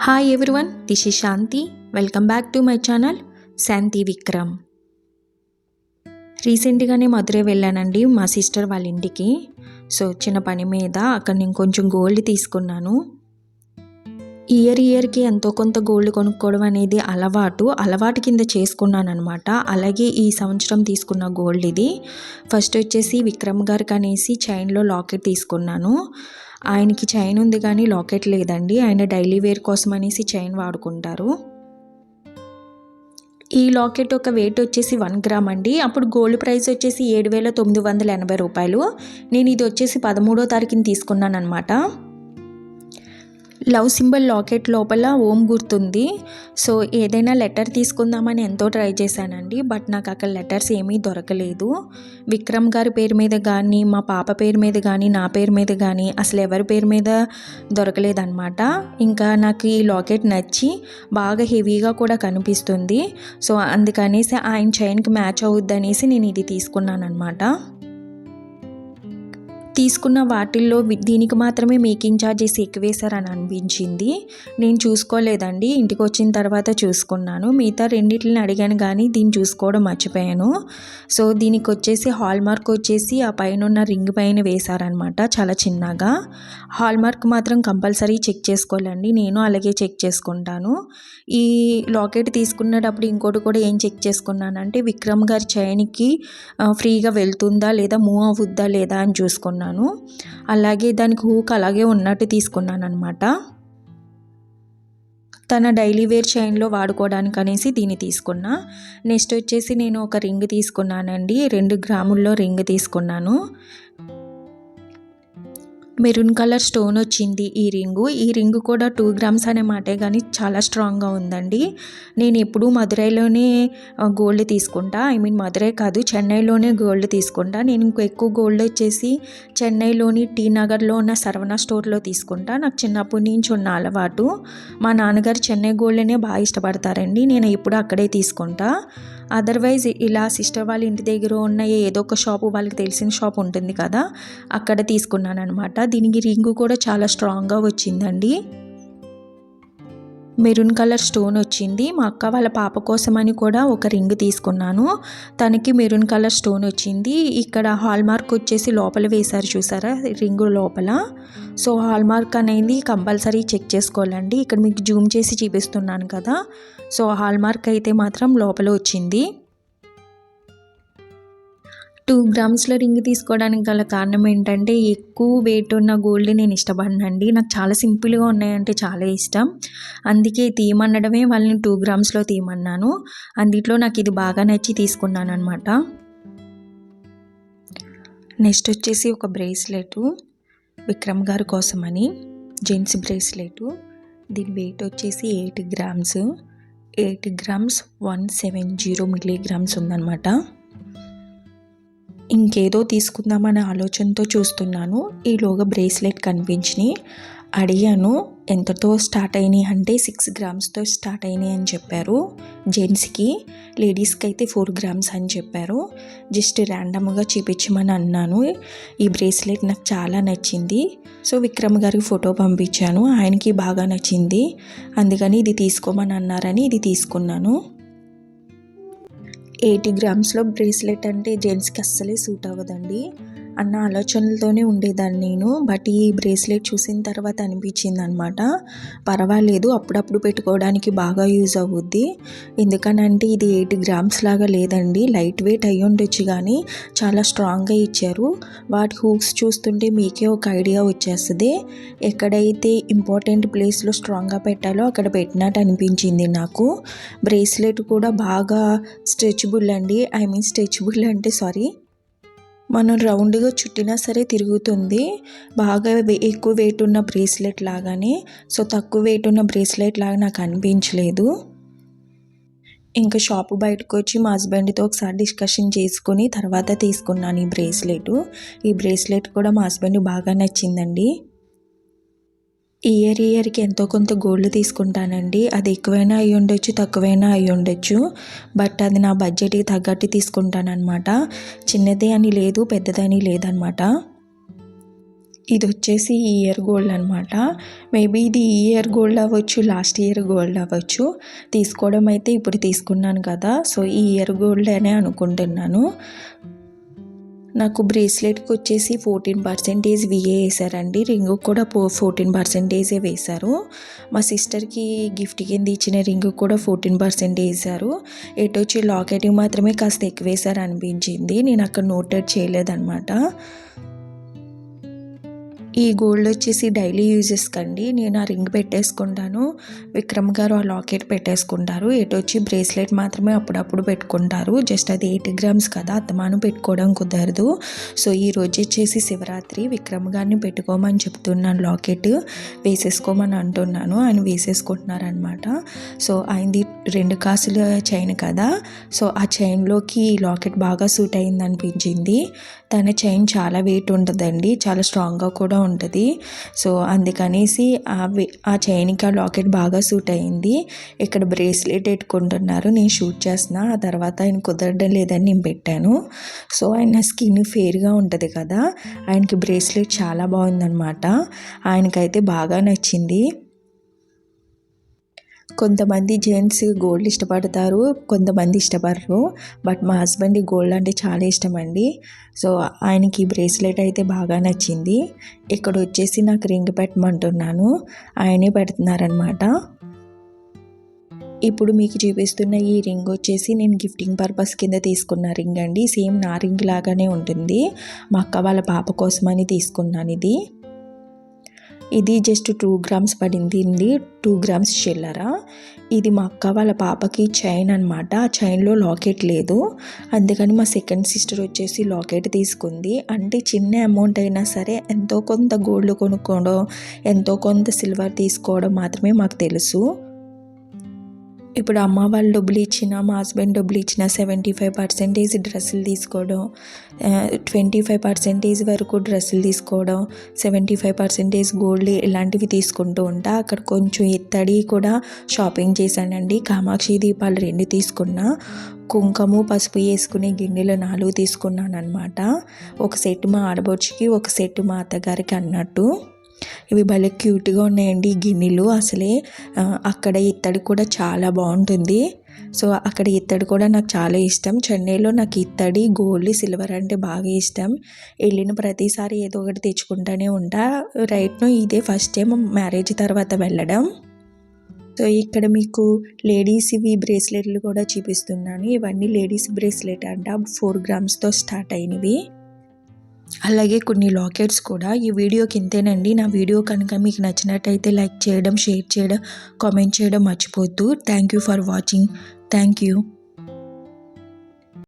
Hi everyone this is Shanti welcome back to my channel Shanti Vikram రీసెంట్గానే మధురై వెళ్ళానండి మా sister వాళ్ళ ఇంటికి. సో చిన్న పని మీద అక్కడ నేను కొంచెం గోల్డ్ తీసుకున్నాను. ఇయర్ ఇయర్కి ఎంతో కొంత గోల్డ్ కొనుక్కోవడం అనేది అలవాటు. అలవాటు కింద చేసుకున్నాను అనమాట అలాగే ఈ సంవత్సరం తీసుకున్న గోల్డ్ ఇది. ఫస్ట్ వచ్చేసి విక్రమ్ గారికి అనేసి చైన్లో లాకెట్ తీసుకున్నాను. ఆయనకి చైన్ ఉంది కానీ లాకెట్ లేదండి. ఆయన డైలీ వేర్ కోసం అనేసి చైన్ వాడుకుంటారు. ఈ లాకెట్ ఒక వెయిట్ వచ్చేసి వన్ గ్రామ్ అండి. అప్పుడు గోల్డ్ ప్రైస్ వచ్చేసి ఏడు వేల తొమ్మిది వందల ఎనభై రూపాయలు. నేను ఇది వచ్చేసి పదమూడో తారీఖున తీసుకున్నాను అనమాట లవ్ సింబల్ లాకెట్ లోపల ఓం గుర్తుంది. సో ఏదైనా లెటర్ తీసుకుందామని ఎంతో ట్రై చేశానండి. బట్ నాకు అక్కడ లెటర్స్ ఏమీ దొరకలేదు. విక్రమ్ గారి పేరు మీద కానీ మా పాప పేరు మీద కానీ నా పేరు మీద కానీ అసలు ఎవరి పేరు మీద దొరకలేదన్నమాట. ఇంకా నాకు ఈ లాకెట్ నచ్చి బాగా హెవీగా కూడా కనిపిస్తుంది. సో అందుకనేసి ఆయన చైన్కి మ్యాచ్ అవుద్ది అనేసి నేను ఇది తీసుకున్నాను అనమాట తీసుకున్న వాటిల్లో వి- దీనికి మాత్రమే మేకింగ్ ఛార్జెస్ ఎక్కువేశారని అనిపించింది. నేను చూసుకోలేదండి. ఇంటికి వచ్చిన తర్వాత చూసుకున్నాను. మిగతా రెండిట్లని అడిగాను కానీ దీన్ని చూసుకోవడం మర్చిపోయాను. సో దీనికి వచ్చేసి హాల్ మార్క్ వచ్చేసి ఆ పైన ఉన్న రింగ్ పైన వేశారనమాట చాలా చిన్నగా. హాల్ మార్క్ మాత్రం కంపల్సరీ చెక్ చేసుకోవాలండి. నేను అలాగే చెక్ చేసుకుంటాను. ఈ లాకెట్ తీసుకున్నప్పుడు ఇంకోటి కూడా ఏం చెక్ చేసుకున్నానంటే విక్రమ్ గారి చైన్కి ఫ్రీగా వెళ్తుందా లేదా మూవ్ అవుద్దా లేదా అని చూసుకున్నాను. అలాగే దానికి హూక్ అలాగే ఉన్నట్టు తీసుకున్నాను అనమాట తన డైలీ వేర్ చైన్లో వాడుకోవడానికి అనేసి దీన్ని తీసుకున్నా. నెక్స్ట్ వచ్చేసి నేను ఒక రింగ్ తీసుకున్నానండి. రెండు గ్రాముల్లో రింగ్ తీసుకున్నాను. మెరూన్ కలర్ స్టోన్ వచ్చింది ఈ రింగు. ఈ రింగు కూడా టూ గ్రామ్స్ అనే మాటే కానీ చాలా స్ట్రాంగ్గా ఉందండి. నేను ఎప్పుడూ మదురైలోనే గోల్డ్ తీసుకుంటా. ఐ మీన్ మదురై కాదు చెన్నైలోనే గోల్డ్ తీసుకుంటా. నేను ఇంకో ఎక్కువ గోల్డ్ వచ్చేసి చెన్నైలోని టీ నగర్లో ఉన్న సర్వణ స్టోర్లో తీసుకుంటా. నాకు చిన్నప్పటి నుంచి ఉన్న అలవాటు. మా నాన్నగారు చెన్నై గోల్డ్నే బాగా ఇష్టపడతారండి. నేను ఎప్పుడు అక్కడే తీసుకుంటా. అదర్వైజ్ ఇలా సిస్టర్ వాళ్ళ ఇంటి దగ్గర ఉన్న ఏదో ఒక షాపు వాళ్ళకి తెలిసిన షాప్ ఉంటుంది కదా అక్కడ తీసుకున్నాను అనమాట దీనికి రింగు కూడా చాలా స్ట్రాంగ్గా వచ్చిందండి. మెరూన్ కలర్ స్టోన్ వచ్చింది. మా అక్క వాళ్ళ పాప కోసమని కూడా ఒక రింగ్ తీసుకున్నాను. తనకి మెరూన్ కలర్ స్టోన్ వచ్చింది. ఇక్కడ హాల్ మార్క్ వచ్చేసి లోపల వేశారు చూసారా? రింగు లోపల. సో హాల్ మార్క్ అనేది కంపల్సరీ చెక్ చేసుకోవాలండి. ఇక్కడ మీకు జూమ్ చేసి చూపిస్తున్నాను కదా. సో హాల్ మార్క్ అయితే మాత్రం లోపల వచ్చింది. టూ గ్రామ్స్లో రింగ్ తీసుకోవడానికి గల కారణం ఏంటంటే ఎక్కువ వెయిట్ ఉన్న గోల్డ్ నేను ఇష్టపడినండి. నాకు చాలా సింపుల్గా ఉన్నాయంటే చాలా ఇష్టం. అందుకే తీయమనడమే వాళ్ళని టూ గ్రామ్స్లో తీయమన్నాను. అందుట్లో నాకు ఇది బాగా నచ్చి తీసుకున్నాను అనమాట నెక్స్ట్ వచ్చేసి ఒక బ్రేస్లెట్. విక్రమ్ గారి కోసమని జెంట్స్ బ్రేస్లెట్. దీని వెయిట్ వచ్చేసి eight grams. Eight grams one seven zero milligrams ఉందన్నమాట. ఇంకేదో తీసుకుందామనే ఆలోచనతో చూస్తున్నాను. ఈలోగా బ్రేస్లెట్ కనిపించినాయి. అడిగాను ఎంతతో స్టార్ట్ అయినాయి? అంటే సిక్స్ గ్రామ్స్తో స్టార్ట్ అయినాయి అని చెప్పారు జెంట్స్కి. లేడీస్కి అయితే ఫోర్ గ్రామ్స్ అని చెప్పారు. జస్ట్ ర్యాండమ్గా చూపించమని అన్నాను. ఈ బ్రేస్లెట్ నాకు చాలా నచ్చింది. సో విక్రమ్ గారికి ఫోటో పంపించాను. ఆయనకి బాగా నచ్చింది. అందుకని ఇది తీసుకోమని అన్నారని ఇది తీసుకున్నాను. ఎయిటీ గ్రామ్స్లో బ్రేస్లెట్ అంటే జెంట్స్కి అస్సలే సూట్ అవ్వదండి. అన్న ఆలోచనలతోనే ఉండేదాన్ని నేను. బట్ ఈ బ్రేస్లెట్ చూసిన తర్వాత అనిపించింది అనమాట పర్వాలేదు అప్పుడప్పుడు పెట్టుకోవడానికి బాగా యూజ్ అవుద్ది. ఎందుకనంటే ఇది ఎయిట్ గ్రామ్స్ లాగా లేదండి. లైట్ వెయిట్ అయ్యి ఉండొచ్చు కానీ చాలా స్ట్రాంగ్గా ఇచ్చారు. వాటి హూక్స్ చూస్తుంటే మీకే ఒక ఐడియా వచ్చేస్తుంది. ఎక్కడైతే ఇంపార్టెంట్ ప్లేస్లో స్ట్రాంగ్గా పెట్టాలో అక్కడ పెట్టినట్టు అనిపించింది నాకు. బ్రేస్లెట్ కూడా బాగా స్ట్రెచబుల్ అండి. ఐ మీన్ స్ట్రెచబుల్ అంటే సారీ మనం రౌండ్గా చుట్టినా సరే తిరుగుతుంది. బాగా ఎక్కువ వెయిట్ ఉన్న బ్రేస్లెట్ లాగానే. సో తక్కువ వెయిట్ ఉన్న బ్రేస్లెట్ లాగా నాకు అనిపించలేదు. ఇంకా షాపు బయటకు వచ్చి మా హస్బెండ్తో ఒకసారి డిస్కషన్ చేసుకుని తర్వాత తీసుకున్నాను ఈ బ్రేస్లెట్ ఈ బ్రేస్లెట్ కూడా మా హస్బెండ్ బాగా నచ్చిందండి. ఇయర్ ఇయర్కి ఎంతో కొంత గోల్డ్ తీసుకుంటానండి. అది ఎక్కువైనా అయి ఉండొచ్చు తక్కువైనా అయి ఉండొచ్చు. బట్ అది నా బడ్జెట్కి తగ్గట్టు తీసుకుంటానమాట చిన్నదే అని లేదు పెద్దదని లేదనమాట ఇది వచ్చేసి ఈ ఇయర్ గోల్డ్ అనమాట మేబీ ఇది ఈ ఇయర్ గోల్డ్ అవ్వచ్చు లాస్ట్ ఇయర్ గోల్డ్ అవ్వచ్చు. తీసుకోవడం అయితే ఇప్పుడు తీసుకున్నాను కదా. సో ఈ ఇయర్ గోల్డ్ అనే అనుకుంటున్నాను. నాకు బ్రేస్లెట్కి వచ్చేసి ఫోర్టీన్ పర్సెంటేజ్ విఏ వేశారండి. రింగ్ కూడా పో ఫోర్టీన్ పర్సెంటేజే వేశారు. మా సిస్టర్కి గిఫ్ట్ కింద ఇచ్చిన రింగ్ కూడా ఫోర్టీన్ పర్సెంట్ వేశారు. ఎటు వచ్చి లాకెట్కి మాత్రమే కాస్త ఎక్కువ వేశారు అనిపించింది నేను అక్కడ నోటెడ్ చేయలేదన్నమాట. ఈ గోల్డ్ వచ్చేసి డైలీ యూజెస్ కండి. నేను ఆ రింగ్ పెట్టేసుకుంటాను. విక్రమ్ గారు ఆ లాకెట్ పెట్టేసుకుంటారు. ఎటు వచ్చి బ్రేస్లెట్ మాత్రమే అప్పుడప్పుడు పెట్టుకుంటారు. జస్ట్ అది ఎయిటీ గ్రామ్స్ కదా అత్తమాను పెట్టుకోవడం కుదరదు. సో ఈ రోజు వచ్చేసి శివరాత్రి. విక్రమ్ గారిని పెట్టుకోమని చెప్తున్నాను లాకెట్. వేసేసుకోమని అంటున్నాను. ఆయన వేసేసుకుంటున్నారనమాట సో ఆయనది రెండు కాసుల చైన్ కదా. సో ఆ చైన్లోకి లాకెట్ బాగా సూట్ అయింది అనిపించింది తన చైన్ చాలా వెయిట్ ఉంటుందండి. చాలా స్ట్రాంగ్గా కూడా ఉంటుంది. సో అందుకనేసి ఆ ఆ చైన్కి ఆ లాకెట్ బాగా సూట్ అయింది. ఇక్కడ బ్రేస్లెట్ పెట్టుకుంటున్నారు నేను షూట్ చేసిన ఆ తర్వాత ఆయన కుదరడం లేదని నేను పెట్టాను. సో ఆయన స్కిన్ ఫేర్గా ఉంటుంది కదా. ఆయనకి బ్రేస్లెట్ చాలా బాగుందన్నమాట. ఆయనకైతే బాగా నచ్చింది. కొంతమంది జెంట్స్ గోల్డ్ ఇష్టపడతారు కొంతమంది ఇష్టపడరు. బట్ మా హస్బెండ్ గోల్డ్ అంటే చాలా ఇష్టం అండి సో ఆయనకి బ్రేస్లెట్ అయితే బాగా నచ్చింది. ఇక్కడ వచ్చేసి నాకు రింగ్ పెట్టమంటున్నాను. ఆయనే పెడుతున్నారనమాట ఇప్పుడు మీకు చూపిస్తున్న ఈ రింగ్ వచ్చేసి నేను గిఫ్టింగ్ పర్పస్ కింద తీసుకున్న రింగ్ అండి. సేమ్ నా రింగ్ లాగానే ఉంటుంది. మా అక్క వాళ్ళ పాప కోసమని తీసుకున్నాను ఇది ఇది జస్ట్ టూ గ్రామ్స్ పడింది. ఇది టూ గ్రామ్స్ చిల్లర. ఇది మా అక్క వాళ్ళ పాపకి చైన్ అనమాట ఆ చైన్లో లాకెట్ లేదు. అందుకని మా సెకండ్ సిస్టర్ వచ్చేసి లాకెట్ తీసుకుంది. అంటే చిన్న అమౌంట్ అయినా సరే ఎంతో కొంత గోల్డ్ కొనుక్కోవడం ఎంతో కొంత సిల్వర్ తీసుకోవడం మాత్రమే మాకు తెలుసు. ఇప్పుడు అమ్మ వాళ్ళు డబ్బులు ఇచ్చిన మా హస్బెండ్ డబ్బులు ఇచ్చిన సెవెంటీ ఫైవ్ పర్సెంటేజ్ డ్రెస్సులు తీసుకోవడం ట్వంటీ ఫైవ్ పర్సెంటేజ్ వరకు డ్రెస్సులు తీసుకోవడం సెవెంటీ ఫైవ్ పర్సెంటేజ్ గోల్డ్ ఇలాంటివి తీసుకుంటూ ఉంటా. అక్కడ కొంచెం ఎత్తడి కూడా షాపింగ్ చేశానండి. కామాక్షి దీపాలు రెండు తీసుకున్నా కుంకుమ పసుపు వేసుకునే గిన్నెలు నాలుగు తీసుకున్నాను అనమాట ఒక సెట్ మా ఆడబొచ్చుకి ఒక సెట్ మా అత్తగారికి అన్నట్టు. ఇవి భలే క్యూట్గా ఉన్నాయండి ఈ గిన్నెలు. అసలే అక్కడ ఇత్తడి కూడా చాలా బాగుంటుంది. సో అక్కడ ఇత్తడి కూడా నాకు చాలా ఇష్టం. చెన్నైలో నాకు ఇత్తడి గోల్డ్ సిల్వర్ అంటే బాగా ఇష్టం. వెళ్ళిన ప్రతిసారి ఏదో ఒకటి తెచ్చుకుంటూనే ఉంటా. రైట్ను ఇదే ఫస్ట్ టైం మ్యారేజ్ తర్వాత వెళ్ళడం. సో ఇక్కడ మీకు లేడీస్ ఇవి బ్రేస్లెట్లు కూడా చూపిస్తున్నాను. ఇవన్నీ లేడీస్ బ్రేస్లెట్ అంట. ఫోర్ గ్రామ్స్తో స్టార్ట్ అయినవి. అలాగే కొన్ని లాకెట్స్ కూడా ఈ వీడియోకి ఇంతేనండి నా వీడియో కనుక మీకు నచ్చినట్టయితే లైక్ చేయడం షేర్ చేయడం కామెంట్ చేయడం మర్చిపోద్దు thank you for watching. Thank you.